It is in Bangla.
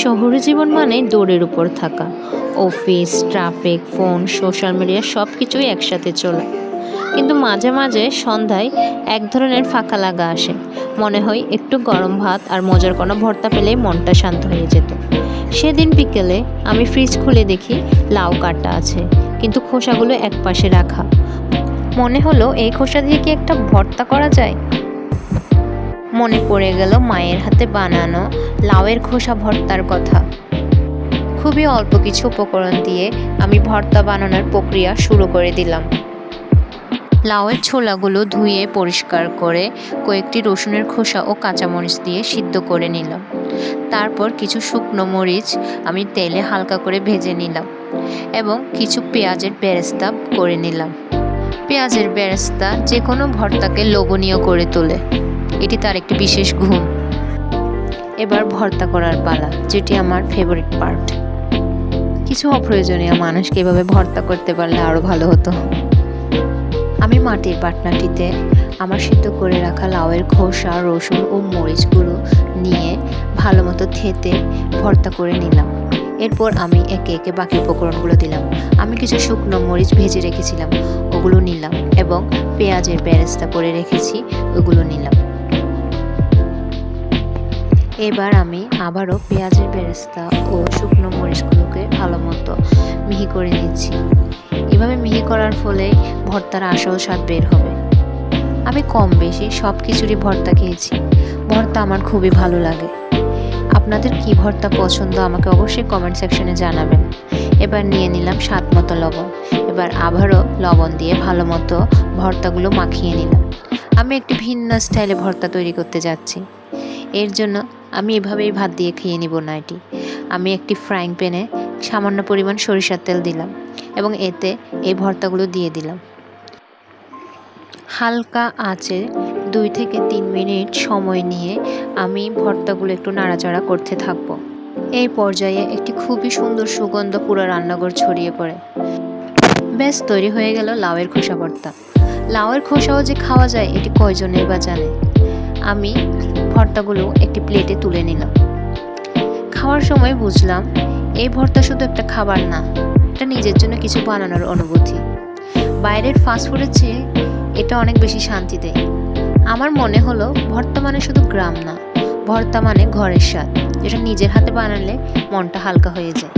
শহুরে জীবন মানে দৌড়ের উপর থাকা। Office, traffic, phone, social media সব কিছুই একসাথে চলে। কিন্তু মাঝে মাঝে সন্ধ্যায় এক ধরনের ফাঁকা লাগা আসে। মনে হয় একটু গরম ভাত আর মজার কোনো ভর্তা পেলেই মনটা শান্ত হয়ে যেত। সেদিন বিকেলে আমি ফ্রিজ খুলে দেখি লাউ কাটা আছে, কিন্তু খোসাগুলো একপাশে রাখা। মনে হলো এই খোসা দিয়ে কি একটা ভর্তা করা যায়? মনে পড়ে গেল মায়ের হাতে বানানো লাউয়ের খোসা ভর্তার কথা। খুবই অল্প কিছু উপকরণ দিয়ে আমি ভর্তা বানানোর প্রক্রিয়া শুরু করে দিলাম। লাউয়ের ছোলাগুলো ধুয়ে পরিষ্কার করে কয়েকটি রসুনের খোসা ও কাঁচামরিচ দিয়ে সিদ্ধ করে নিলাম। তারপর কিছু শুকনো মরিচ আমি তেলে হালকা করে ভেজে নিলাম এবং কিছু পেঁয়াজের বেরেস্তা করে নিলাম। পেঁয়াজের বেরেস্তা যে কোনো ভর্তাকে লোভনীয় করে তোলে। এটি তার একটি বিশেষ গুণ। এবার ভর্তা করার পালা, যেটি আমার ফেভারিট পার্ট কিছু অপ্রয়োজনীয় মানুষকে এভাবে ভর্তা করতে পারলে আরও ভালো হতো। আমি মাটির পাটনাটিতে আমার সিদ্ধ করে রাখা লাউয়ের খোসা, রসুন ও মরিচগুলো নিয়ে ভালো মতো থেতে ভর্তা করে নিলাম। এরপর আমি একে একে বাকি উপকরণগুলো দিলাম। আমি কিছু শুকনো মরিচ ভেজে রেখেছিলাম, ওগুলো নিলাম এবং পেঁয়াজের বেরেস্তা করে রেখেছি, ওগুলো নিলাম। এবার আমি আবারও পেঁয়াজের বেরেস্তা ও শুকনো মরিচগুলোকে ভালো মতো মিহি করে নিচ্ছি। এভাবে মিহি করার ফলে ভর্তার আসল স্বাদ বের হবে। আমি কম বেশি সব কিছুরই ভর্তা খেয়েছি। ভর্তা আমার খুবই ভালো লাগে। আপনাদের কি ভর্তা পছন্দ আমাকে অবশ্যই কমেন্ট সেকশনে জানাবেন। এবার নিয়ে নিলাম স্বাদ মতো লবণ। এবার আবারও লবণ দিয়ে ভালো মতো ভর্তাগুলো মাখিয়ে নিলাম। আমি একটি ভিন্ন স্টাইলে ভর্তা তৈরি করতে যাচ্ছি। এর জন্য আমি এভাবেই ভাত দিয়ে খেয়ে নিব না এটি আমি একটি ফ্রাইং প্যানে সামান্য পরিমাণ সরিষার তেল দিলাম এবং এতে এই ভর্তাগুলো দিয়ে দিলাম। হালকা আঁচে দুই থেকে তিন মিনিট সময় নিয়ে আমি ভর্তাগুলো একটু নাড়াচাড়া করতে থাকব। এই পর্যায়ে একটি খুবই সুন্দর সুগন্ধ পুরো রান্নাঘর ছড়িয়ে পড়ে। ব্যাস, তৈরি হয়ে গেল লাউয়ের খোসা ভর্তা। লাউয়ের খোসাও যে খাওয়া যায়, এটি কয়জনের বা জানে? আমি ভর্তাগুলো একটি প্লেটে তুলে নিলাম। খাওয়ার সময় বুঝলাম, এই ভর্তা শুধু একটা খাবার না, এটা নিজের জন্য কিছু বানানোর অনুভূতি। বাইরের ফাস্টফুডের চেয়ে এটা অনেক বেশি শান্তি দেয়। আমার মনে হলো, ভর্তা মানে শুধু গ্রাম না, ভর্তা মানে ঘরের স্বাদ, যেটা নিজের হাতে বানালে মনটা হালকা হয়ে যায়।